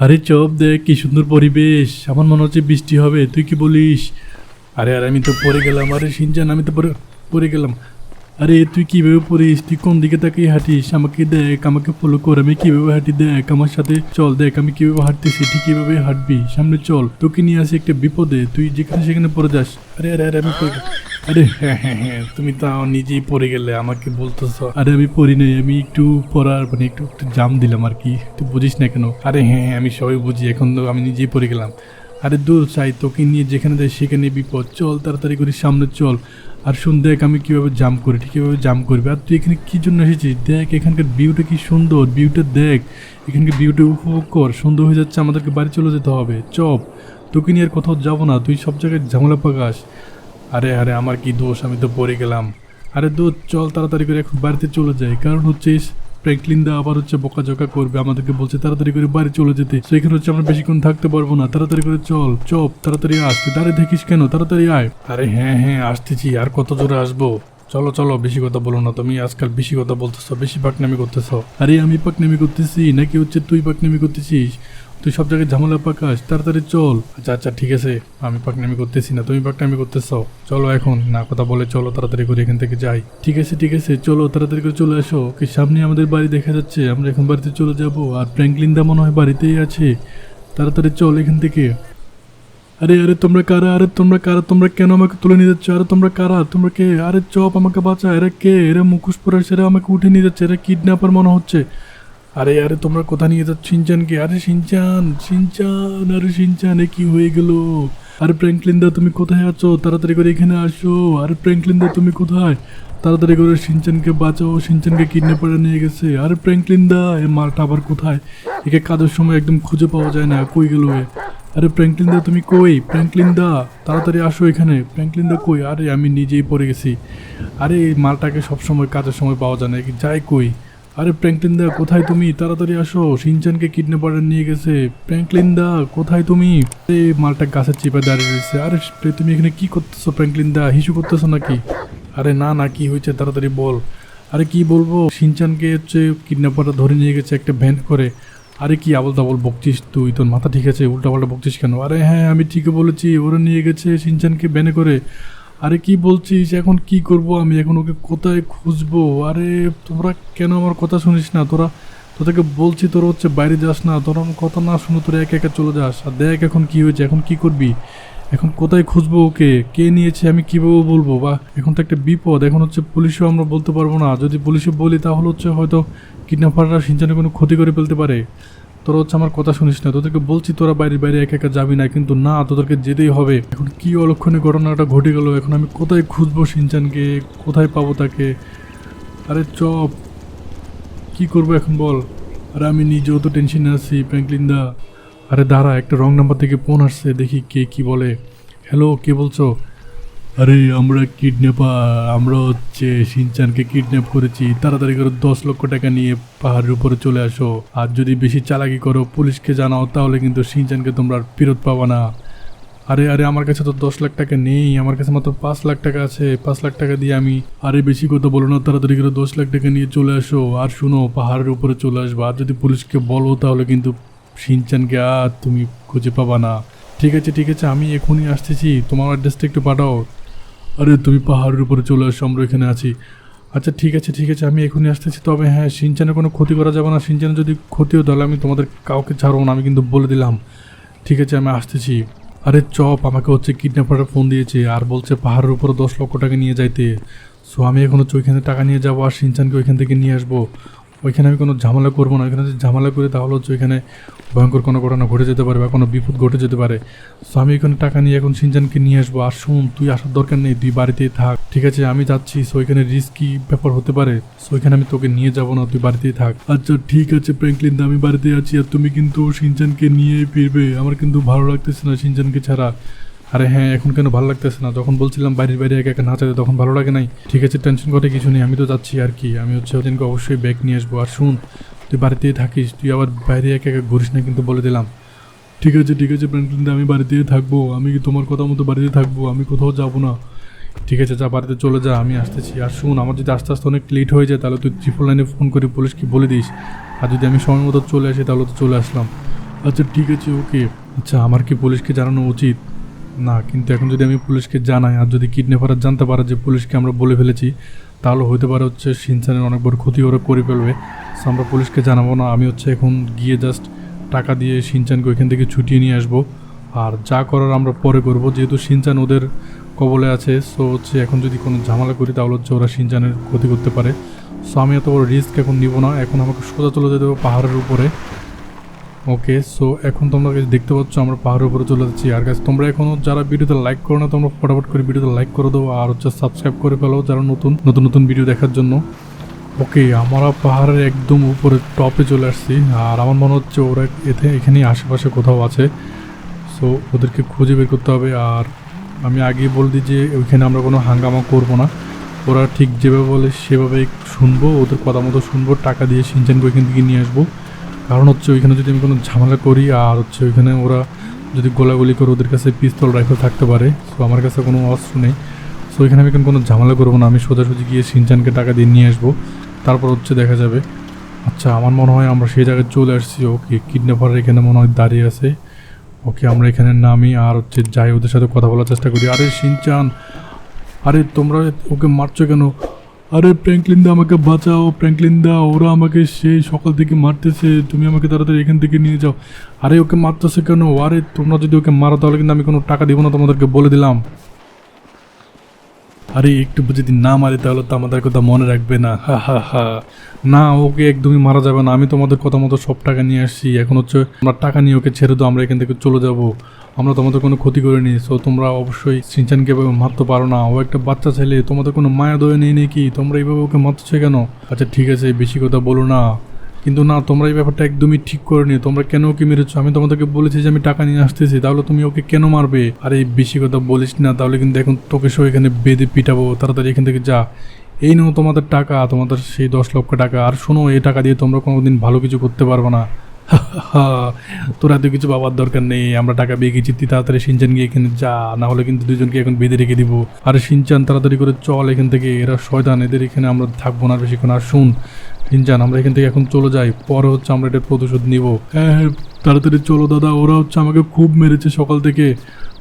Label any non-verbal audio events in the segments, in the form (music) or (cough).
আরে চপ দেখ, কি সুন্দর পরিবেশ। আমার মনে হচ্ছে বৃষ্টি হবে, তুই কি বলিস? আরে, আর, আমি তো পরে গেলাম, আরে, সিনজান, আমি তো পরে পরে গেলাম। আরে, তুই কীভাবে পড়িস? তুই কোন দিকে তাকিয়ে হাঁটিস? আমাকে দেখ, আমাকে ফলো কর, আমি কীভাবে হাঁটি দেখ? আমার সাথে চল, দেখ, আমি কীভাবে হাঁটতেছি, তুই কীভাবে হাঁটবি? সামনে চল, তোকে নিয়ে আসি একটা বিপদে। তুই যেখানে সেখানে পড়ে যাস। আরে আরে আরে, আমি আরে হ্যাঁ হ্যাঁ হ্যাঁ তুমি তাও নিজেই পড়ে গেলে, আমাকে বলতেছ। আরে, আমি পড়ি নাই, আমি একটু পড়ার মানে একটু একটু জাম দিলাম আর কি। তুই বুঝিস না কেন? আরে হ্যাঁ হ্যাঁ আমি সবাই বুঝি, এখন তো আমি নিজেই পড়ে গেলাম। আরে, দূর চাই তোকে নিয়ে যেখানে যাই, সেখানে বিপদ। চল, তাড়াতাড়ি করে সামনে চল। আর শুন, দেখ আমি কীভাবে জাম্প করি, ঠিক কীভাবে জাম্প করবি? আর তুই এখানে কী জন্য এসেছিস? দেখ, এখানকার ভিউটা কি সুন্দর ভিউটা দেখ। এখানকার ভিউটা উপভোগ কর, সুন্দর হয়ে যাচ্ছে, আমাদেরকে বাড়ি চলে যেতে হবে। চপ, তোকে নিয়ে আর কোথাও যাব না, তুই সব জায়গায় ঝামেলা পাকাস। আরে আরে, আমার কি দোষ? আমি তো পড়ে গেলাম। আরে দোষ চল তাড়াতাড়ি করে এখন বাড়িতে চলে যাই। কারণ হচ্ছে প্র্যাঙ্কলিন দা আবার হচ্ছে বকাঝকা করবে, আমাদেরকে বলছে তাড়াতাড়ি করে বাড়ি চলে যেতে। সেখানে হচ্ছে আমরা বেশিক্ষণ থাকতে পারব না। তাড়াতাড়ি করে চল, চপ, তাড়াতাড়ি আস তুই দাঁড়িয়ে দেখিস কেন? তাড়াতাড়ি আয়। আরে হ্যাঁ হ্যাঁ আসতেছি, আর কত জোরে আসব? চলো চলো, বেশি কথা বলো না তুমি, আজকাল বেশি কথা বলতেছো, বেশি পাকনামি করতেছো। আরে আমি পাকনামি করতেছি, নাকি হচ্ছে তুই পাকনামি করতেছিস? তুই সব জায়গায় ঝামেলা পাকাস, তাড়াতাড়ি চল। আচ্ছা আচ্ছা ঠিক আছে, আমি পাকনামি করতেছি না, তুমি পাকনামি করতেছো। চলো এখন, না কথা বলে চলো, তাড়াতাড়ি করে এখান থেকে যাই। ঠিক আছে ঠিক আছে, চলো, তাড়াতাড়ি করে চলে আসো কি, সামনে আমাদের বাড়ি দেখা যাচ্ছে, আমরা এখন বাড়িতে চলে যাব। আর ফ্র্যাঙ্কলিন দা মনে হয় বাড়িতেই আছে। তাড়াতাড়ি চল এখান থেকে। আরে আরে, তোমরা কারা? আরে, তোমরা কারা? তোমরা কেন আমাকে তুলে নিয়ে যাচ্ছ? আরে, তোমরা কারা? তোমরা কে? আরে, চপ আমাকে বাঁচা। এরা কে? এরা মুখোশ পরে সেরা আমাকে উঠে নিয়ে যাচ্ছে। এরা কিডন্যাপার মনে হচ্ছে। আরে আরে, তোমরা কোথা নিয়ে যাচ্ছ? সিনচানকে আরে, সিনচান সিনচান, আরে, সিনচান কি হয়ে গেল? আরে প্র্যাঙ্কলিন্দা তুমি কোথায় আছো? তাড়াতাড়ি করে এখানে আসো। আরে প্র্যাঙ্কলিন্দা তুমি কোথায়? তাড়াতাড়ি করে সিনচানকে বাঁচাও। সিনচানকে কিডন্যাপারে নিয়ে গেছে। আরে প্র্যাঙ্কলিন্দা এ মালটা আবার কোথায়? একে কাজের সময় একদম খুঁজে পাওয়া যায় না। কই গেল এ? আরে প্র্যাঙ্কলিন্দা তুমি কই? প্র্যাঙ্কলিন্দা তাড়াতাড়ি আসো এখানে। প্র্যাঙ্কলিন্দা কই? আরে, আমি নিজেই পড়ে গেছি। আরে, এই মালটাকে সবসময় কাজের সময় পাওয়া যায় না। যাই কই। আরে প্র্যাঙ্কলিন্দা, কোথায় তুমি? তাড়াতাড়ি আসো। সিনচানকে কিডন্যাপারে নিয়ে গেছে। প্র্যাঙ্কলিন্দা, কোথায় তুমি? এই মালটা গাছের চিপে দাঁড়িয়ে রয়েছে। আরে তুমি এখানে কি করতেছো প্র্যাঙ্কলিন্দা? হিসু করতেছো নাকি? আরে না না, কি হয়েছে? তাড়াতাড়ি বল। আরে, কি বলব? সিনচানকে হচ্ছে কিডন্যাপাররা ধরে নিয়ে গেছে একটা ভ্যান করে। আরে, কি আবল তাবল বকছিস তুই? তোর মাথা ঠিক আছে, উল্টাপাল্টা বকছিস কেন? আরে হ্যাঁ আমি ঠিকই বলেছি। ওরা নিয়ে গেছে সিনচানকে ব্যানে করে। আরে কি বলছিস? এখন কি করব আমি? এখন ওকে কোথায় খুঁজবো? আরে তোমরা কেন আমার কথা শুনিস না? তোরা, তোদেরকে বলছি তোরা হচ্ছে বাইরে যাস না। তোরা কথা না শুনে তোরা একা একা চলে যাস। আর দেখ এখন কি হয়েছে, এখন কি করবি? এখন কোথায় খুঁজবো ওকে? কে নিয়েছে? আমি কীভাবে বলব? বা এখন তো একটা বিপদ। এখন হচ্ছে পুলিশও আমরা বলতে পারব না। যদি পুলিশে বলি, তাহলে হচ্ছে হয়তো কিডন্যাপাররা সিনচানে কোনো ক্ষতি করে ফেলতে পারে। তোরা হচ্ছে আমার কথা শুনিস না, তোদেরকে বলছি তোরা বাইরে বাইরে একা একা যাবি না, কিন্তু না, তোদেরকে যেতেই হবে। এখন কি অলক্ষণে ঘটনাটা ঘটে গেল? এখন আমি কোথায় খুঁজবো সিনচানকে? কোথায় পাবো তাকে? আরে চপ, কি করব এখন বল? আরে আমি নিজেও তো টেনশনে আছি, ফ্র্যাঙ্কলিন দা। আরে দাঁড়া, একটা রং নাম্বার থেকে ফোন আসছে, দেখি কে কি বলে। হ্যালো কে বলছো? আরে, আমরা কিডন্যাপার আমরা হচ্ছে সিনচানকে কিডন্যাপ করেছি। তাড়াতাড়ি করে দশ লক্ষ টাকা নিয়ে পাহাড়ের উপরে চলে আসো। আর যদি বেশি চালাকি করো, পুলিশকে জানাও, তাহলে কিন্তু সিনচানকে তোমরা আর ফেরত পাবা না। আরে আরে, আমার কাছে তো দশ লাখ টাকা নেই, আমার কাছে মাত্র পাঁচ লাখ টাকা আছে। পাঁচ লাখ টাকা দিয়ে আমি, আরে, বেশি কথা বলো না, তাড়াতাড়ি করে দশ লাখ টাকা নিয়ে চলে আসো। আর শুনো, পাহাড়ের উপরে চলে আসব। আর যদি পুলিশকে বলো, তাহলে কিন্তু সিনচানকে আর তুমি খুঁজে পাবা না। ঠিক আছে ঠিক আছে, আমি এখনই আসতেছি। তোমার অ্যাড্রেসটা একটু পাঠাও। আরে, তুমি পাহাড়ের উপরে চলে আসো, আমরা এখানে আছি। আচ্ছা ঠিক আছে ঠিক আছে, আমি এখনই আসতেছি। তবে হ্যাঁ সিনচানের কোনো ক্ষতি করা যাবে না। সিনচানের যদি ক্ষতি হয়, তাহলে আমি তোমাদের কাউকে ছাড়বো না, আমি কিন্তু বলে দিলাম। ঠিক আছে, আমি আসতেছি। আরে, চপ, আমাকে হচ্ছে কিডন্যাপাররা ফোন দিয়েছে আর বলছে পাহাড়ের উপরে দশ লক্ষ টাকা নিয়ে যাইতে। সো আমি এখন হচ্ছে ওইখানে টাকা নিয়ে যাব আর সিনচানকে ওইখান থেকে নিয়ে আসব। ওইখানে আমি কোনো ঝামেলা করব না। ওইখানে যদি ঝামেলা করি, তাহলে হচ্ছে ওইখানে ভয়ঙ্কর কোনো ঘটনা ঘটে যেতে পারে বা কোনো বিপদ ঘটে যেতে পারে। সো আমি এখানে টাকা নিয়ে এখন সিনচানকে নিয়ে আসব। আর শুন, তুই আসার দরকার নেই, তুই বাড়িতেই থাক। ঠিক আছে, আমি যাচ্ছি। সো এখানে রিস্কি ব্যাপার হতে পারে? সো ওইখানে আমি তোকে নিয়ে যাব না, তুই বাড়িতেই থাক। আচ্ছা ঠিক আছে প্র্যাঙ্কলিন আমি বাড়িতে আছি। আর তুমি কিন্তু সিনচানকে নিয়েই ফিরবে। আমার কিন্তু ভালো লাগতেছে না সিনচানকে ছাড়া। আরে হ্যাঁ এখন কেন ভালো লাগতেছে না? যখন বলছিলাম বাইরের বাইরে একা একা নাচাতে তখন ভালো লাগে নাই। ঠিক আছে টেনশন করে কিছু নেই, আমি তো যাচ্ছি আর কি। আমি হচ্ছে ওদিনকে অবশ্যই ব্যাগ নিয়ে আসব। আর শুন, তুই বাড়িতেই থাকিস, তুই আবার বাইরে একা একা ঘুরিস না কিন্তু বলে দিলাম। ঠিক আছে ঠিক আছে প্র্যাঙ্কলিন আমি বাড়িতেই থাকব। আমি তোমার কথা মতো বাড়িতে থাকব? আমি কোথাও যাব না। ঠিক আছে, যা, বাড়িতে চলে যা, আমি আসতেছি। আর শুন, আমার যদি আস্তে আস্তে অনেক লেট হয়ে যায়, তাহলে তুই ট্রিপল লাইনে ফোন করে পুলিশকে বলে দিস। আর যদি আমি সময় মতো চলে আসি, তাহলে তো চলে আসলাম। আচ্ছা ঠিক আছে ওকে আচ্ছা আমার কি পুলিশকে জানানো উচিত? না, কিন্তু এখন যদি আমি পুলিশকে জানাই আর যদি কিডন্যাপার জানতে পারে যে পুলিশকে আমরা বলে ফেলেছি, তাহলে হতে পারে হচ্ছে সিনচানের অনেক বড় ক্ষতি ওরা করে ফেলবে। সো আমরা পুলিশকে জানাব না, আমি হচ্ছে এখন গিয়ে জাস্ট টাকা দিয়ে সিনচানকে ওইখান থেকে ছুটিয়ে নিয়ে আসব। আর যা করার আমরা পরে করব, যেহেতু সিনচান ওদের কবলে আছে সো হচ্ছে এখন যদি কোনো ঝামেলা করি, তাহলে হচ্ছে ওরা সিনচানের ক্ষতি করতে পারে। সো আমি এত বড় রিস্ক এখন নিব না, এখন আমাকে সোজা চলে যেতে হবে পাহাড়ের উপরে। ওকে সো এখন তোমরা দেখতে পাচ্ছ আমরা পাহাড়ের উপরে চলে যাচ্ছি। আর গাছ তোমরা এখনও যারা ভিডিওতে লাইক করো না, তোমরা ফটাফট করে ভিডিওতে লাইক করে দাও আর হচ্ছে সাবস্ক্রাইব করে ফেলো যারা নতুন নতুন নতুন ভিডিও দেখার জন্য। ওকে আমরা পাহাড়ের একদম উপরে টপে চলে আসছি আর আমার মনে হচ্ছে ওরা এতে, এখানেই আশেপাশে কোথাও আছে। সো ওদেরকে খুঁজে বের করতে হবে আর আমি আগেই বলে দিই যে ওইখানে আমরা কোনো হাঙ্গামা করব না। ওরা ঠিক যেভাবে বলে সেভাবে শুনব, ওদের কথা মতো শুনব, টাকা দিয়ে সিনচানকে ওইখান থেকে নিয়ে আসব। কারণ হচ্ছে ওইখানে যদি আমি কোনো ঝামেলা করি, আর হচ্ছে ওইখানে ওরা যদি গোলাগুলি করে ওদের কাছে পিস্তল, রাইফেল থাকতে পারে সো আমার কাছে কোনো অস্ত্র নেই। সো ওইখানে আমি কোনো ঝামেলা করব না, আমি সোজাসুজি গিয়ে সিনচানকে টাকা দিয়ে নিয়ে আসব। তারপর হচ্ছে দেখা যাবে। আচ্ছা আমার মনে হয় আমরা সেই জায়গায় চলে আসছি, ওকে কিডন্যাপার এখানে মনে হয় দাঁড়িয়ে আছে। ওকে আমরা এখানে নামি, আর হচ্ছে যাই ওদের সাথে কথা বলার চেষ্টা করি। আরে সিনচান, আরে তোমরা ওকে মারছো কেন? আরে প্র্যাঙ্কলিন দা আমাকে বাঁচাও। প্র্যাঙ্কলিন দা ওরা আমাকে সেই সকাল থেকে মারতেছে। তুমি আমাকে তাড়াতাড়ি এখান থেকে নিয়ে যাও। আরে ওকে মারতেছে কেন? আরে তোমরা যদি ওকে মারো তাহলে কিন্তু আমি কোনো টাকা দিব না তোমাদেরকে বলে দিলাম। আরে একটু যদি না মারি তাহলে তো আমাদের কথা মনে রাখবে না। হা হা হা। না, ওকে একদমই মারা যাবে না। আমি তোমাদের কথা মতো সব টাকা নিয়ে আসছি। এখন হচ্ছে আমরা টাকা নিয়ে ওকে ছেড়ে দাও, আমরা এখান থেকে চলে যাব। আমরা তোমাদের কোনো ক্ষতি করিনি সো তোমরা অবশ্যই সিনচানকে এভাবে মারতে পারো না। ও একটা বাচ্চা ছেলে, তোমাদের কোনো মায়া দয়া নেই নাকি? তোমরা এইভাবে ওকে মারছো কেন? আচ্ছা ঠিক আছে, বেশি কথা বলো না। কিন্তু না, তোমরা এই ব্যাপারটা একদমই ঠিক করে নিও তোমরা কেন ওকে মেরেছো? আমি তোমাদেরকে বলেছি যে আমি টাকা নিয়ে আসতেছি, তাহলে তুমি ওকে কেন মারবে? আরে এই বেশি কথা বলিস না, তাহলে কিন্তু এখন তোকে সব এখানে বেঁধে পিটাবো। তাড়াতাড়ি এখান থেকে যা। এই নাও তোমাদের টাকা, তোমাদের সেই দশ লক্ষ টাকা। আর শোনো, এই টাকা দিয়ে তোমরা কোনোদিন ভালো কিছু করতে পারবে না। (laughs) তোরা তো কিছু বাবার দরকার নেই, আমরা টাকা পেয়ে গেছি, তুই তাড়াতাড়ি সিনচান গিয়ে এখানে যা, না হলে কিন্তু দুজনকে এখন বেঁধে রেখে দিব। আর সিনচান, তাড়াতাড়ি করে চল এখান থেকে, এরা শয়তান, এদের এখানে আমরা থাকব না বেশিক্ষণ। আর শুন, সিনচান, আমরা এখান থেকে এখন চলে যাই, পরে হচ্ছে আমরা এটা প্রতিশোধ নিব। হ্যাঁ হ্যাঁ তাড়াতাড়ি চলো দাদা, ওরা হচ্ছে আমাকে খুব মেরেছে সকাল থেকে।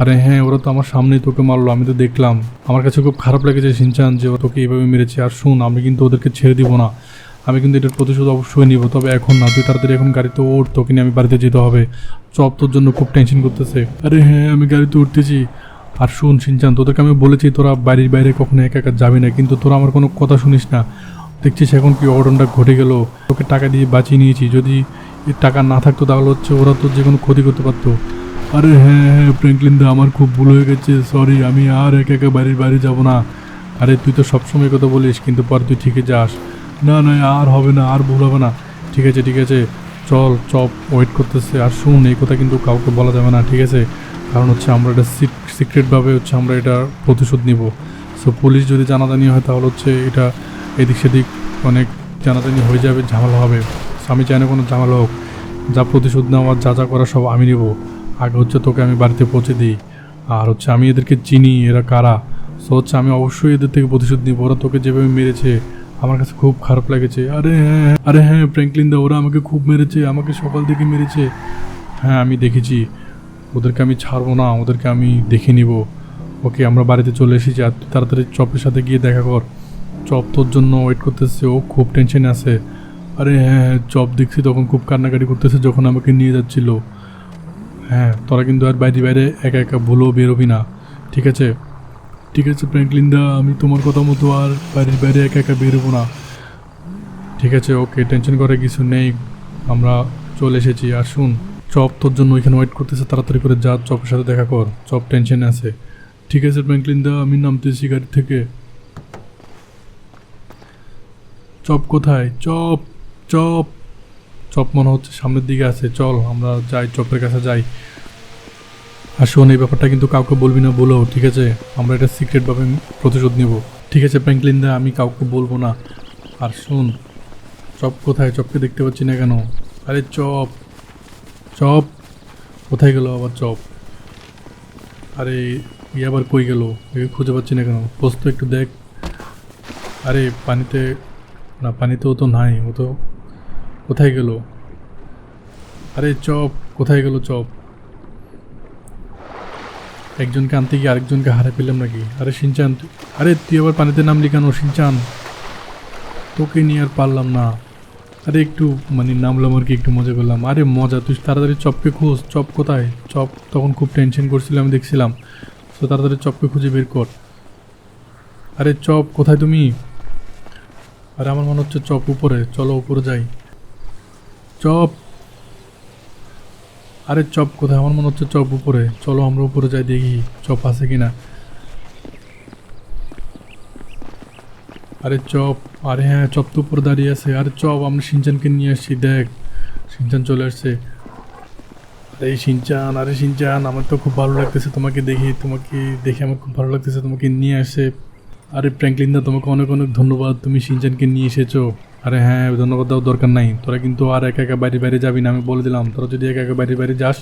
আরে হ্যাঁ ওরা তো আমার সামনেই তোকে মারলো, আমি তো দেখলাম। আমার কাছে খুব খারাপ লেগেছে সিনচান যে ও তোকে এইভাবে মেরেছে। আর শুন, আমি কিন্তু ওদেরকে ছেড়ে দিব না। আমি কিন্তু এটার প্রতিশোধ অবশ্যই নিব, তবে এখন না, তুই তাড়াতাড়ি এখন গাড়িতে ওঠ, তোকে নিয়ে আমি বাড়িতে যেতে হবে। চপ তোর জন্য খুব টেনশন করতেছে। আরে হ্যাঁ আমি গাড়িতে উঠতেছি। আর শুন, সিনচান, তোদেরকে আমি বলেছি তোরা বাড়ির বাইরে কখনো একা একা যাবি না, কিন্তু তোরা আমার কোনো কথা শুনিস না। দেখছিস এখন কি অঘটনটা ঘটে গেল? তোকে টাকা দিয়ে বাঁচিয়ে নিয়েছি, যদি এর টাকা না থাকতো তাহলে হচ্ছে ওরা তোর যে কোনো ক্ষতি করতে পারতো। আরে হ্যাঁ হ্যাঁ ফ্র্যাঙ্কলিন দা, আমার খুব ভুল হয়ে গেছে সরি আমি আর একা একা বাড়ির বাইরে যাব না। আরে তুই তো সবসময় কথা বলিস, কিন্তু পর তুই ঠিকই যাস। না না, আর হবে না, আর ভুল হবে না। ঠিক আছে ঠিক আছে। চল, চপ ওয়েট করতেছে। আর শুন, এই কথা কিন্তু কাউকে বলা যাবে না, ঠিক আছে? কারণ হচ্ছে আমরা এটা সিক্রেটভাবে হচ্ছে আমরা এটা প্রতিশোধ নিব। সো পুলিশ যদি জানাজানি হয়, তাহলে হচ্ছে এটা এদিক সেদিক অনেক জানাজানি হয়ে যাবে, ঝামেলা হবে। আমি চাই না কোনো ঝামেলা হোক। যা প্রতিশোধ নেওয়ার যা যা করা সব আমি নেব। আগে হচ্ছে তোকে আমি বাড়িতে পৌঁছে দিই। আর হচ্ছে আমি এদেরকে চিনি, এরা কারা? সো হচ্ছে আমি অবশ্যই এদের থেকে প্রতিশোধ নিব। ওরা তোকে যেভাবে মেরেছে আমার কাছে খুব খারাপ লেগেছে। আরে হ্যাঁ হ্যাঁ, আরে হ্যাঁ ফ্র্যাঙ্কলিন দা ওরা আমাকে খুব মেরেছে আমাকে সকাল থেকে মেরেছে। হ্যাঁ আমি দেখেছি। ওদেরকে আমি ছাড়বো না ওদেরকে আমি দেখে নিব। ওকে আমরা বাড়িতে চলে এসেছি আর তুই তাড়াতাড়ি চপের সাথে গিয়ে দেখা কর। চপ তোর জন্য ওয়েট করতেছে ও খুব টেনশনে আছে। আরে হ্যাঁ হ্যাঁ চপ দেখছি তখন খুব কান্নাকাটি করতেছে যখন আমাকে নিয়ে যাচ্ছিল। হ্যাঁ তোরা কিন্তু আর বাইরে বাইরে একা একা ভুলো বেরোবি না ঠিক আছে? ঠিক আছে ফ্র্যাঙ্কলিন দা আমি তোমার কথা মতো আর বাড়ির বাইরে একা একা বেরোবো না। ঠিক আছে, ওকে, টেনশন করে কিছু নেই। আমরা চলে এসেছি, আর শুন, চপ তোর জন্য ওইখানে ওয়েট করতেছে, তাড়াতাড়ি করে যা, চপের সাথে দেখা কর, চপ টেনশন আছে। ঠিক আছে ফ্র্যাঙ্কলিন দা আমি নামতেছি গাড়ি থেকে। চপ কোথায়? Chop chop. চপ মনে হচ্ছে সামনের দিকে আছে, চল, আমরা যাই, চপের কাছে যাই। আর শোন, এই ব্যাপারটা কিন্তু কাউকে বলবি না, বলো, ঠিক আছে? আমরা এটা সিক্রেটভাবে প্রতিশোধ নিব। ঠিক আছে প্যাঙ্কলিন দা, আমি কাউকে বলব না। আর শোন, চপ কোথায়? চপকে দেখতে পাচ্ছি না কেন? আরে চপ চপ, কোথায় গেল আবার চপ? আরে ই আবার কই গেল? একে খুঁজে পাচ্ছি না কেন? পোস্ত একটু দেখ। আরে, পানিতে, না পানিতেও তো নাই, ও তো কোথায় গেল? আরে চপ, কোথায় গেল চপ? একজনকে আনতে গিয়ে আরেকজনকে হারে পেলাম নাকি? আরে সিনচান আরে তুই আবার পানিতে নামলি কেন সিনচান? তোকে নিয়ে আর পারলাম না। আরে একটু মানে নামলাম আর কি, একটু মজা করলাম। আরে মজা, তুই তাড়াতাড়ি চপকে খোঁজ। চপ কোথায়? চপ তখন খুব টেনশন করছিল, আমি দেখছিলাম। তো তাড়াতাড়ি চপকে খুঁজে বের কর। আরে চপ, কোথায় তুমি? আরে আমার মনে হচ্ছে চপ উপরে। চলো উপরে যাই। চপ আরে চপ কোথায়? আমার মনে হচ্ছে চপ উপরে। চলো আমরা উপরে যাই, দেখি চপ আছে কিনা। আরে চপ, আরে হ্যাঁ চপ তো উপরে দাঁড়িয়ে আছে। আরে চপ, আমরা সিনচানকে নিয়ে আসছি, দেখ। সিনচান চলে আসছে। আরে সিনচান আরে সিনচান, আমার তো খুব ভালো লাগতেছে তোমাকে দেখি। তোমাকে দেখে আমার খুব ভালো লাগতেছে তোমাকে নিয়ে আসে। আরে প্র্যাঙ্কলিন দা, তোমাকে অনেক অনেক ধন্যবাদ। তুমি সিনচানকে নিয়ে এসেছ। আরে হ্যাঁ ধন্যবাদ দেওয়ার দরকার নাই। তোরা কিন্তু আর একা একা বাইরে বাইরে যাবি না, আমি বলে দিলাম। তোরা যদি একা একা বাইরে বাইরে যাস,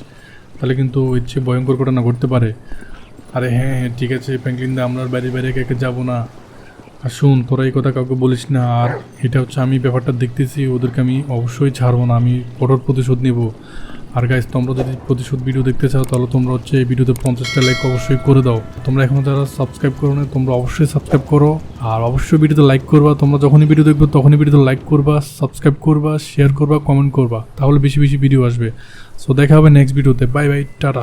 তাহলে কিন্তু ইচ্ছে ভয়ঙ্কর ঘটনা ঘটতে পারে। আরে হ্যাঁ হ্যাঁ ঠিক আছে ফ্যাঙ্কলিন দা, আমরা বাইরে বাইরে একা একা যাব না। আর শুন, তোরা এই কথা কাউকে বলিস না, আর এটা হচ্ছে আমি ব্যাপারটা দেখতেছি, ওদেরকে আমি অবশ্যই ছাড়বো না, আমি কঠোর প্রতিশোধ নেব। আর গাইজ তোমরা যদি প্রতিশোধ ভিডিও দেখতে চাও, তাহলে তোমরা হচ্ছে এই ভিডিওতে পঞ্চাশটা লাইক অবশ্যই করে দাও। তোমরা এখনও যারা সাবস্ক্রাইব করো না তোমরা অবশ্যই সাবস্ক্রাইব করো। আর অবশ্যই ভিডিওতে লাইক করবা। তোমরা যখনই ভিডিও দেখবে, তখনই ভিডিওতে লাইক করবা সাবস্ক্রাইব করবা শেয়ার করবা কমেন্ট করবা। তাহলে বেশি বেশি ভিডিও আসবে। সো দেখা হবে নেক্সট ভিডিওতে বাই বাই টাটা।